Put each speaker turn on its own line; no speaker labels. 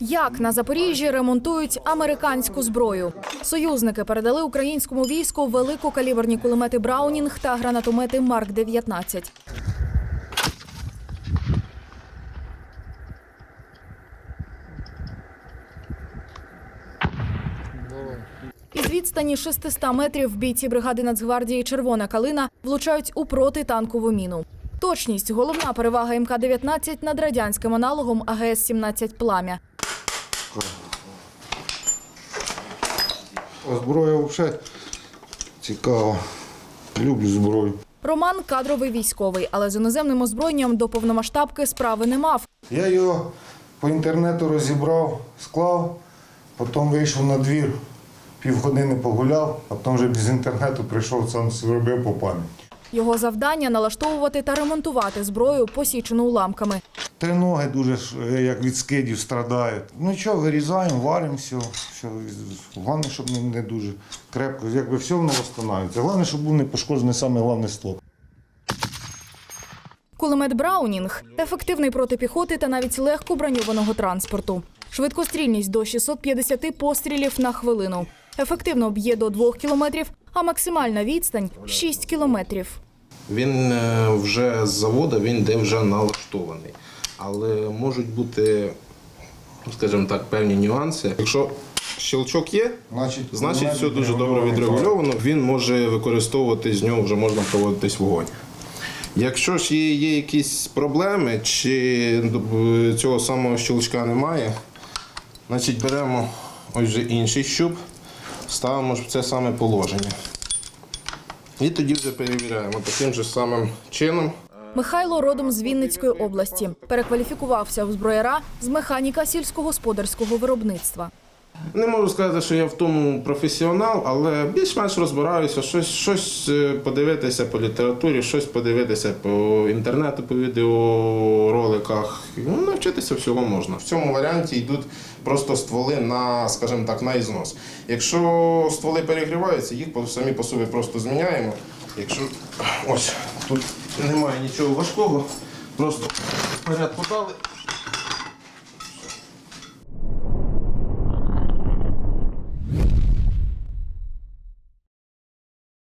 Як на Запоріжжі ремонтують американську зброю? Союзники передали українському війську великокаліберні кулемети Браунінг та гранатомети Марк 19 Із відстані 600 метрів бійці бригади Нацгвардії Червона калина влучають у протитанкову міну. Точність головна перевага МК-19 над радянським аналогом АГС-17 Пламя.
А зброя взагалі цікава. Люблю зброю.
Роман кадровий військовий, але з іноземним озброєнням до повномасштабки справи не мав.
Я його по інтернету розібрав, склав, потім вийшов на двір, півгодини погуляв, а потім вже без інтернету прийшов, сам зробив по пам'яті.
Його завдання налаштовувати та ремонтувати зброю, посічену уламками.
Три ноги дуже е, як від скидів страдають. Ну що, вирізаємо, варимо все. все. Головне, щоб не, дуже крепко, якби все воно встановлюється. Головне, щоб був не пошкоджений саме головне стовп.
Кулемет Браунінг ефективний проти піхоти та навіть легко броньованого транспорту. Швидкострільність до 650 пострілів на хвилину. Ефективно б'є до 2 кілометрів, а максимальна відстань 6 кілометрів.
Він е, вже з заводу він де вже налаштований. Але можуть бути, скажімо так, певні нюанси. Якщо щелчок є,
Значить,
значить все дуже добре відрегульовано. Він може використовувати з нього вже можна проводитись вогонь. Якщо ж є, є якісь проблеми, чи е, цього самого щелчка немає, значить беремо ось вже інший щуп, ставимо в це саме положення. І тоді вже перевіряємо таким же самим чином.
Михайло родом з Вінницької області. Перекваліфікувався в зброяра з механіка сільськогосподарського виробництва.
Не можу сказати, що я в тому професіонал, але більш-менш розбираюся, щось, щось е, подивитися по літературі, щось подивитися по інтернету, по відеороликах. Ну, навчитися всього можна. В цьому варіанті йдуть просто стволи на, скажімо так, на ізнос. Якщо стволи перегріваються, їх самі по собі просто зміняємо. Якщо ось тут немає нічого важкого, просто вперед подали